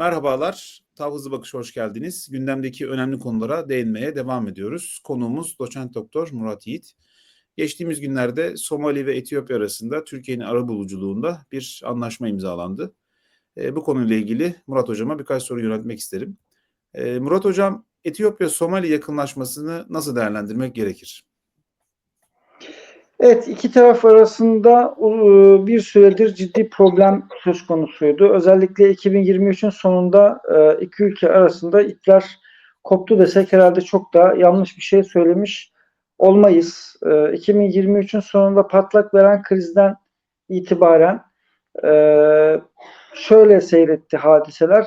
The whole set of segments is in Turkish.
Merhabalar, Tav Hızlı Bakış hoş geldiniz. Gündemdeki önemli konulara değinmeye devam ediyoruz. Konuğumuz doçent doktor Murat Yiğit. Geçtiğimiz günlerde Somali ve Etiyopya arasında Türkiye'nin ara buluculuğunda bir anlaşma imzalandı. E, bu konuyla ilgili Murat Hocam'a birkaç soru yöneltmek isterim. E, Murat Hocam, Etiyopya-Somali yakınlaşmasını nasıl değerlendirmek gerekir? Evet, iki taraf arasında e, bir süredir ciddi problem söz konusuydu. Özellikle 2023'ün sonunda e, iki ülke arasında ipler koptu desek herhalde çok da yanlış bir şey söylemiş olmayız. 2023'ün e, sonunda patlak veren krizden itibaren şöyle seyretti hadiseler.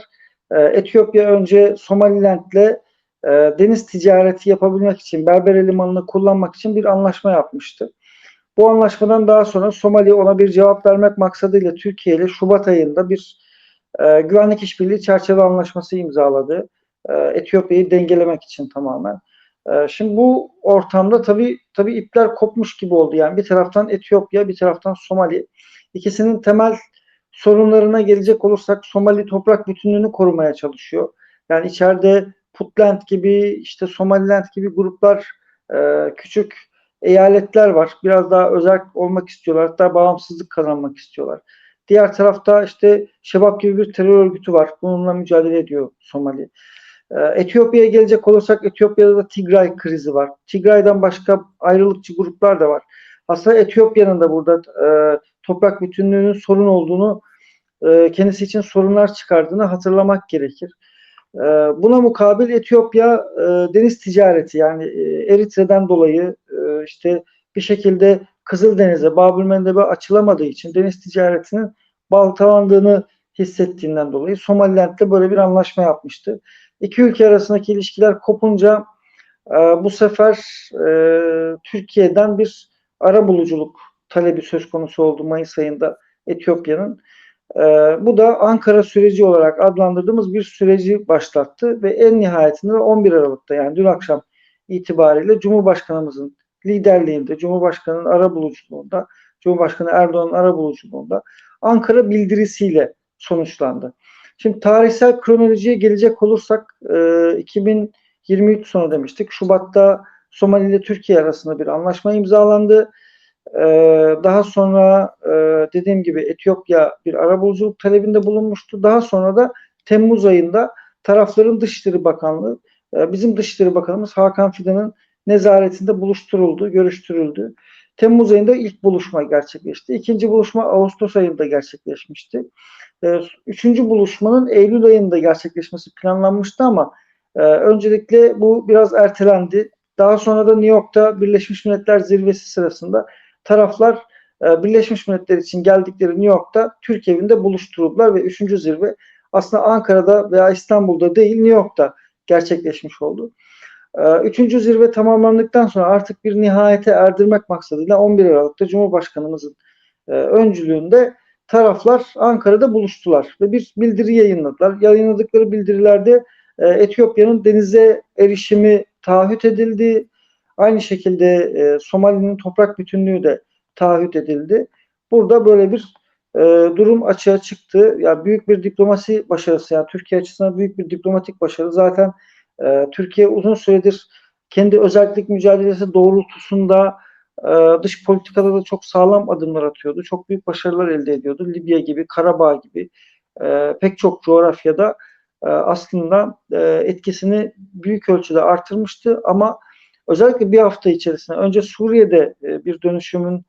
Etiyopya önce Somaliland'le deniz ticareti yapabilmek için Berbere Limanı'nı kullanmak için bir anlaşma yapmıştı. Bu anlaşmadan daha sonra Somali ona bir cevap vermek maksadıyla Türkiye ile Şubat ayında bir e, güvenlik işbirliği çerçeve anlaşması imzaladı. E, Etiyopya'yı dengelemek için tamamen. E, şimdi bu ortamda tabii tabii ipler kopmuş gibi oldu. Yani bir taraftan Etiyopya, bir taraftan Somali. İkisinin temel sorunlarına gelecek olursak Somali toprak bütünlüğünü korumaya çalışıyor. Yani içeride Puntland gibi işte Somaliland gibi gruplar e, küçük eyaletler var. Biraz daha özel olmak istiyorlar. Hatta bağımsızlık kazanmak istiyorlar. Diğer tarafta işte Şebap gibi bir terör örgütü var. Bununla mücadele ediyor Somali. Ee, Etiyopya'ya gelecek olursak Etiyopya'da da Tigray krizi var. Tigray'dan başka ayrılıkçı gruplar da var. Aslında Etiyopya'nın da burada e, toprak bütünlüğünün sorun olduğunu e, kendisi için sorunlar çıkardığını hatırlamak gerekir. E, buna mukabil Etiyopya e, deniz ticareti yani e, Eritre'den dolayı e, işte bir şekilde Kızıldeniz'e, Babülmendeb'e açılamadığı için deniz ticaretinin baltalandığını hissettiğinden dolayı Somaliland'le böyle bir anlaşma yapmıştı. İki ülke arasındaki ilişkiler kopunca e, bu sefer e, Türkiye'den bir ara buluculuk talebi söz konusu oldu Mayıs ayında Etiyopya'nın. E, bu da Ankara süreci olarak adlandırdığımız bir süreci başlattı ve en nihayetinde 11 Aralık'ta yani dün akşam itibariyle Cumhurbaşkanımızın liderliğinde, Cumhurbaşkanı'nın ara buluculuğunda, Cumhurbaşkanı Erdoğan'ın ara buluculuğunda Ankara bildirisiyle sonuçlandı. Şimdi tarihsel kronolojiye gelecek olursak e, 2023 sonu demiştik. Şubat'ta Somali ile Türkiye arasında bir anlaşma imzalandı. E, daha sonra e, dediğim gibi Etiyopya bir arabuluculuk talebinde bulunmuştu. Daha sonra da Temmuz ayında tarafların Dışişleri Bakanlığı, e, bizim Dışişleri Bakanımız Hakan Fidan'ın nezaretinde buluşturuldu, görüştürüldü. Temmuz ayında ilk buluşma gerçekleşti. İkinci buluşma Ağustos ayında gerçekleşmişti. Ee, üçüncü buluşmanın Eylül ayında gerçekleşmesi planlanmıştı ama e, öncelikle bu biraz ertelendi. Daha sonra da New York'ta Birleşmiş Milletler Zirvesi sırasında taraflar e, Birleşmiş Milletler için geldikleri New York'ta Türk evinde buluşturuldular ve üçüncü zirve aslında Ankara'da veya İstanbul'da değil New York'ta gerçekleşmiş oldu. Ee, üçüncü zirve tamamlandıktan sonra artık bir nihayete erdirmek maksadıyla 11 Aralık'ta Cumhurbaşkanımızın e, öncülüğünde taraflar Ankara'da buluştular ve bir bildiri yayınladılar. Yayınladıkları bildirilerde e, Etiyopya'nın denize erişimi taahhüt edildi. Aynı şekilde e, Somali'nin toprak bütünlüğü de taahhüt edildi. Burada böyle bir durum açığa çıktı. Ya büyük bir diplomasi başarısı yani Türkiye açısından büyük bir diplomatik başarı. Zaten e, Türkiye uzun süredir kendi özellik mücadelesi doğrultusunda e, dış politikada da çok sağlam adımlar atıyordu. Çok büyük başarılar elde ediyordu. Libya gibi, Karabağ gibi e, pek çok coğrafyada e, aslında etkisini büyük ölçüde artırmıştı ama özellikle bir hafta içerisinde önce Suriye'de bir dönüşümün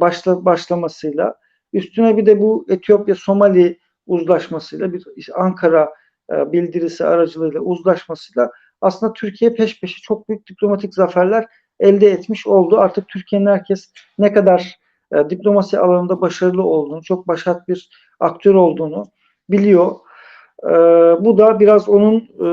başla, başlamasıyla üstüne bir de bu Etiyopya-Somali uzlaşmasıyla bir Ankara e, bildirisi aracılığıyla uzlaşmasıyla aslında Türkiye peş peşe çok büyük diplomatik zaferler elde etmiş oldu. Artık Türkiye'nin herkes ne kadar e, diplomasi alanında başarılı olduğunu, çok başat bir aktör olduğunu biliyor. E, bu da biraz onun e,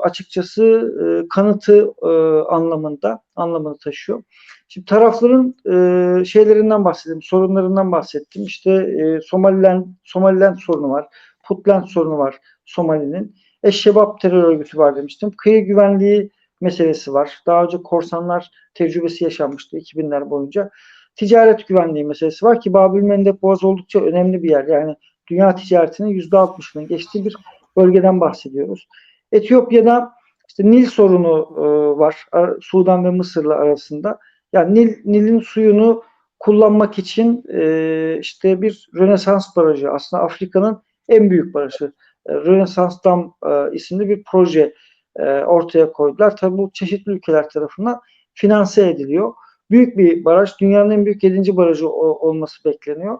açıkçası e, kanıtı e, anlamında anlamını taşıyor. Şimdi tarafların e, şeylerinden bahsettim, sorunlarından bahsettim. İşte e, Somaliland, Somaliland sorunu var, Puntland sorunu var, Somali'nin. Eşşebap terör örgütü var demiştim. Kıyı güvenliği meselesi var. Daha önce korsanlar tecrübesi yaşanmıştı 2000'ler boyunca. Ticaret güvenliği meselesi var ki Babül Mendeb Boğazı oldukça önemli bir yer. Yani dünya ticaretinin %60'ının geçtiği bir bölgeden bahsediyoruz. Etiyopya'da işte Nil sorunu e, var. Ar- Sudan ve Mısır'la arasında. Yani Nil, Nil'in suyunu kullanmak için e, işte bir Rönesans barajı aslında Afrika'nın en büyük barajı. E, Rönesans Dam e, isimli bir proje e, ortaya koydular. Tabii bu çeşitli ülkeler tarafından finanse ediliyor. Büyük bir baraj. Dünyanın en büyük 7. barajı olması bekleniyor.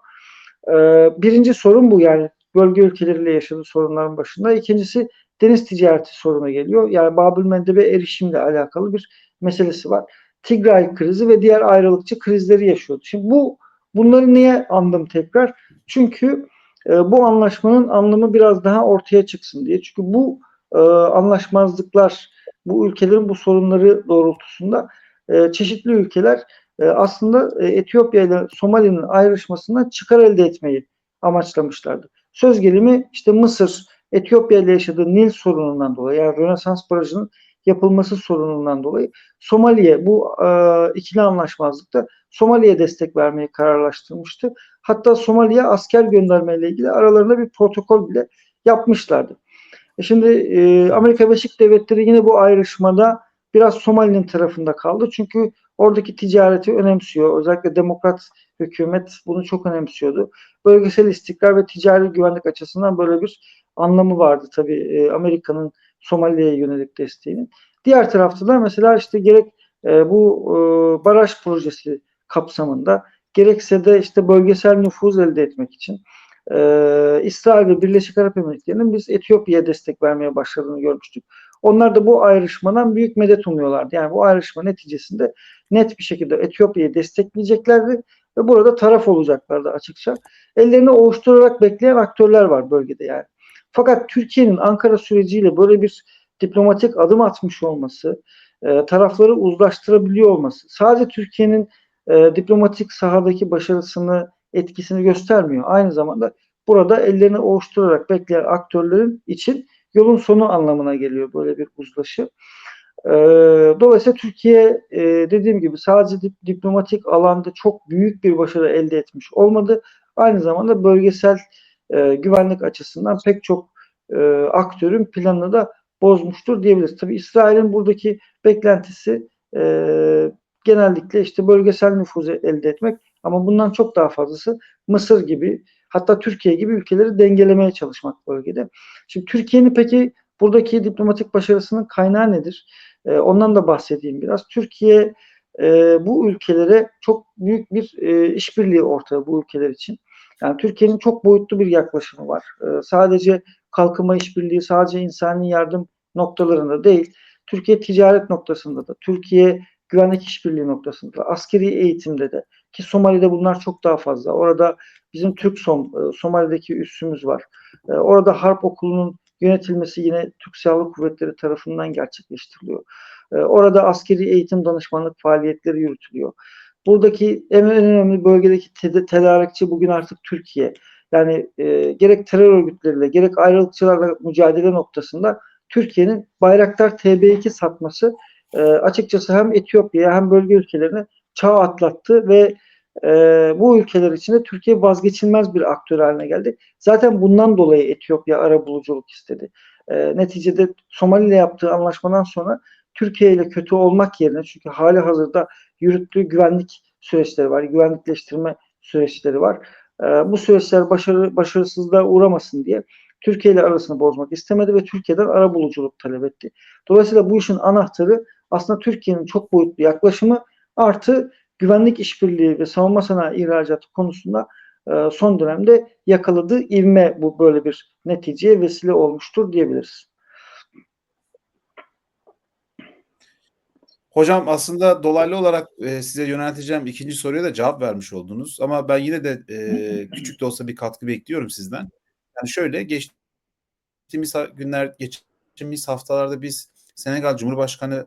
E, birinci sorun bu yani bölge ülkeleriyle yaşadığı sorunların başında. İkincisi deniz ticareti sorunu geliyor. Yani Babül Mendeb'e erişimle alakalı bir meselesi var. Tigray krizi ve diğer ayrılıkçı krizleri yaşıyordu. Şimdi bu bunları niye andım tekrar? Çünkü e, bu anlaşmanın anlamı biraz daha ortaya çıksın diye. Çünkü bu e, anlaşmazlıklar, bu ülkelerin bu sorunları doğrultusunda e, çeşitli ülkeler e, aslında Etiyopya ile Somali'nin ayrışmasından çıkar elde etmeyi amaçlamışlardı. Söz gelimi işte Mısır, Etiyopya ile yaşadığı Nil sorunundan dolayı yani Rönesans Barajı'nın yapılması sorunundan dolayı Somali'ye bu e, ikili anlaşmazlıkta Somali'ye destek vermeyi kararlaştırmıştı. Hatta Somali'ye asker göndermeyle ilgili aralarında bir protokol bile yapmışlardı. E şimdi e, Amerika Birleşik Devletleri yine bu ayrışmada biraz Somali'nin tarafında kaldı. Çünkü oradaki ticareti önemsiyor. Özellikle demokrat hükümet bunu çok önemsiyordu. Bölgesel istikrar ve ticari güvenlik açısından böyle bir anlamı vardı tabii e, Amerika'nın Somali'ye yönelik desteğinin. Diğer tarafta da mesela işte gerek e, bu e, baraj projesi kapsamında gerekse de işte bölgesel nüfuz elde etmek için e, İsrail ve Birleşik Arap Emirlikleri'nin biz Etiyopya'ya destek vermeye başladığını görmüştük. Onlar da bu ayrışmadan büyük medet umuyorlardı. Yani bu ayrışma neticesinde net bir şekilde Etiyopya'yı destekleyeceklerdi ve burada taraf olacaklardı açıkça. Ellerini ovuşturarak bekleyen aktörler var bölgede yani. Fakat Türkiye'nin Ankara süreciyle böyle bir diplomatik adım atmış olması, e, tarafları uzlaştırabiliyor olması, sadece Türkiye'nin e, diplomatik sahadaki başarısını, etkisini göstermiyor. Aynı zamanda burada ellerini ovuşturarak bekleyen aktörlerin için yolun sonu anlamına geliyor böyle bir uzlaşı. E, dolayısıyla Türkiye e, dediğim gibi sadece dip, diplomatik alanda çok büyük bir başarı elde etmiş olmadı. Aynı zamanda bölgesel e, güvenlik açısından pek çok e, aktörün planını da bozmuştur diyebiliriz. Tabii İsrail'in buradaki beklentisi e, genellikle işte bölgesel nüfuzu elde etmek ama bundan çok daha fazlası Mısır gibi hatta Türkiye gibi ülkeleri dengelemeye çalışmak bölgede. Şimdi Türkiye'nin peki buradaki diplomatik başarısının kaynağı nedir? E, ondan da bahsedeyim biraz. Türkiye e, bu ülkelere çok büyük bir e, işbirliği ortağı bu ülkeler için. Yani Türkiye'nin çok boyutlu bir yaklaşımı var. E, sadece kalkınma işbirliği, sadece insani yardım noktalarında değil, Türkiye ticaret noktasında da, Türkiye güvenlik işbirliği noktasında, da, askeri eğitimde de ki Somali'de bunlar çok daha fazla. Orada bizim Türk Som, Somali'deki üssümüz var. E, orada harp okulunun yönetilmesi yine Türk Silahlı Kuvvetleri tarafından gerçekleştiriliyor. E, orada askeri eğitim danışmanlık faaliyetleri yürütülüyor. Buradaki en önemli bölgedeki te- tedarikçi bugün artık Türkiye. Yani e, gerek terör örgütleriyle gerek ayrılıkçılarla mücadele noktasında Türkiye'nin Bayraktar TB2 satması e, açıkçası hem Etiyopya'ya hem bölge ülkelerine çağ atlattı ve e, bu ülkeler içinde Türkiye vazgeçilmez bir aktör haline geldi. Zaten bundan dolayı Etiyopya ara buluculuk istedi. E, neticede Somali ile yaptığı anlaşmadan sonra Türkiye ile kötü olmak yerine çünkü hali hazırda yürüttüğü güvenlik süreçleri var, güvenlikleştirme süreçleri var. E, bu süreçler başarı, başarısızlığa uğramasın diye Türkiye ile arasını bozmak istemedi ve Türkiye'den ara buluculuk talep etti. Dolayısıyla bu işin anahtarı aslında Türkiye'nin çok boyutlu yaklaşımı artı güvenlik işbirliği ve savunma sanayi ihracatı konusunda e, son dönemde yakaladığı ivme bu böyle bir neticeye vesile olmuştur diyebiliriz. Hocam aslında dolaylı olarak e, size yönelteceğim ikinci soruya da cevap vermiş oldunuz. Ama ben yine de e, küçük de olsa bir katkı bekliyorum sizden. Yani şöyle geçtiğimiz günler, geçtiğimiz haftalarda biz Senegal Cumhurbaşkanı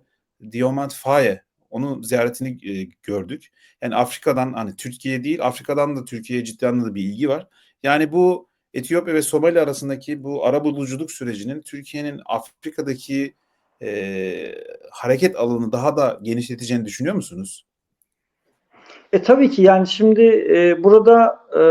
Diomaye Faye onun ziyaretini e, gördük. Yani Afrika'dan hani Türkiye değil Afrika'dan da Türkiye'ye ciddi anlamda bir ilgi var. Yani bu Etiyopya ve Somali arasındaki bu arabuluculuk sürecinin Türkiye'nin Afrika'daki e, hareket alanını daha da genişleteceğini düşünüyor musunuz? E tabii ki yani şimdi e, burada e,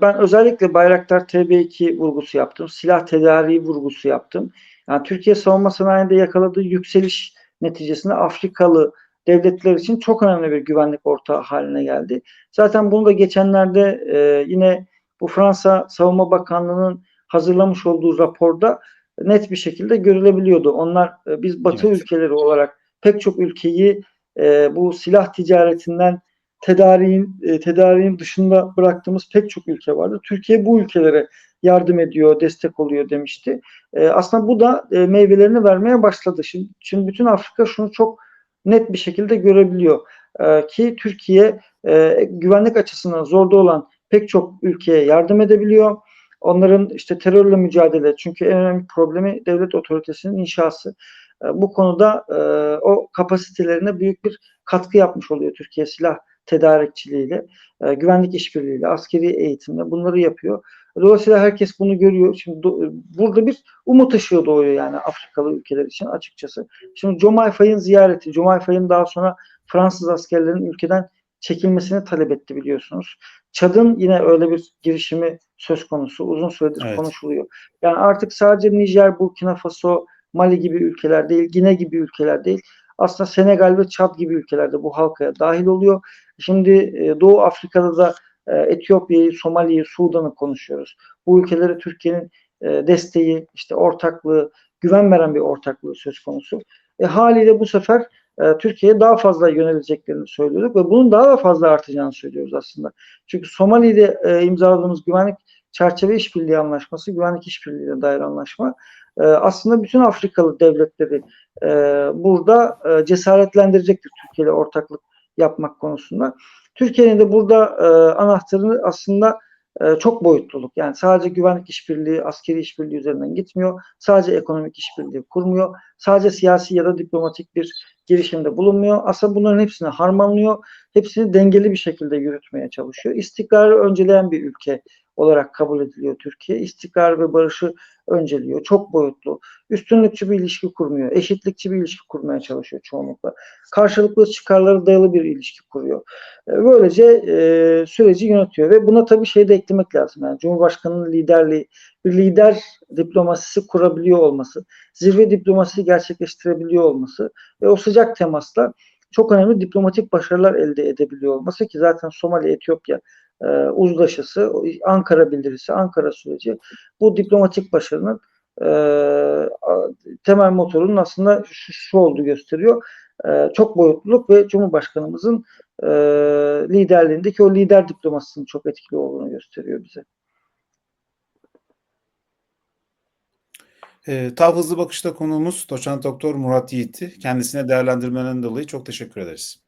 ben özellikle Bayraktar TB2 vurgusu yaptım. Silah tedariği vurgusu yaptım. Yani Türkiye savunma sanayinde yakaladığı yükseliş neticesinde Afrikalı devletler için çok önemli bir güvenlik ortağı haline geldi. Zaten bunu da geçenlerde e, yine bu Fransa Savunma Bakanlığı'nın hazırlamış olduğu raporda net bir şekilde görülebiliyordu. Onlar e, biz Batı Evet. ülkeleri olarak pek çok ülkeyi e, bu silah ticaretinden tedariğin e, tedariğin dışında bıraktığımız pek çok ülke vardı. Türkiye bu ülkelere yardım ediyor, destek oluyor demişti. E, aslında bu da e, meyvelerini vermeye başladı. Şimdi, şimdi bütün Afrika şunu çok net bir şekilde görebiliyor e, ki Türkiye e, güvenlik açısından zorda olan pek çok ülkeye yardım edebiliyor. Onların işte terörle mücadele çünkü en önemli problemi devlet otoritesinin inşası. E, bu konuda e, o kapasitelerine büyük bir katkı yapmış oluyor Türkiye silah tedarikçiliğiyle, e, güvenlik işbirliğiyle, askeri eğitimle bunları yapıyor. Dolayısıyla herkes bunu görüyor. Şimdi do- burada bir umut ışığı doğuyor yani Afrikalı ülkeler için açıkçası. Şimdi Jomay Fay'ın ziyareti, Jomay Fay'ın daha sonra Fransız askerlerin ülkeden çekilmesini talep etti biliyorsunuz. Çad'ın yine öyle bir girişimi söz konusu. Uzun süredir Evet. konuşuluyor. Yani artık sadece Nijer, Burkina Faso, Mali gibi ülkeler değil, Gine gibi ülkeler değil. Aslında Senegal ve Çad gibi ülkelerde bu halkaya dahil oluyor. Şimdi e, Doğu Afrika'da da e, Etiyopya'yı, Somali'yi, Sudan'ı konuşuyoruz. Bu ülkelere Türkiye'nin e, desteği, işte ortaklığı, güven veren bir ortaklığı söz konusu. E, haliyle bu sefer Türkiye'ye daha fazla yöneleceklerini söylüyorduk ve bunun daha da fazla artacağını söylüyoruz aslında. Çünkü Somali'de e, imzaladığımız güvenlik çerçeve işbirliği anlaşması, güvenlik işbirliğine dair anlaşma e, aslında bütün Afrikalı devletleri e, burada e, cesaretlendirecektir Türkiye ile ortaklık yapmak konusunda. Türkiye'nin de burada e, anahtarı aslında e, çok boyutluluk. Yani sadece güvenlik işbirliği, askeri işbirliği üzerinden gitmiyor. Sadece ekonomik işbirliği kurmuyor. Sadece siyasi ya da diplomatik bir girişimde bulunmuyor. Aslında bunların hepsini harmanlıyor. Hepsini dengeli bir şekilde yürütmeye çalışıyor. İstikrarı önceleyen bir ülke olarak kabul ediliyor Türkiye. İstikrar ve barışı önceliyor. Çok boyutlu. Üstünlükçü bir ilişki kurmuyor. Eşitlikçi bir ilişki kurmaya çalışıyor çoğunlukla. Karşılıklı çıkarlara dayalı bir ilişki kuruyor. E, Böylece e, süreci yönetiyor ve buna tabii şey de eklemek lazım. Yani Cumhurbaşkanı'nın liderliği, bir lider diplomasisi kurabiliyor olması, zirve diplomasisi gerçekleştirebiliyor olması ve o sıcak temasla çok önemli diplomatik başarılar elde edebiliyor olması ki zaten Somali, Etiyopya e, uzlaşısı, Ankara bildirisi, Ankara süreci bu diplomatik başarının e, temel motorunun aslında şu, şu olduğu gösteriyor. E, çok boyutluluk ve Cumhurbaşkanımızın e, liderliğindeki o lider diplomasisinin çok etkili olduğunu gösteriyor bize. E, Tav Hızlı Bakış'ta konuğumuz Doçent Doktor Murat Yiğit'ti. Kendisine değerlendirmeden dolayı çok teşekkür ederiz.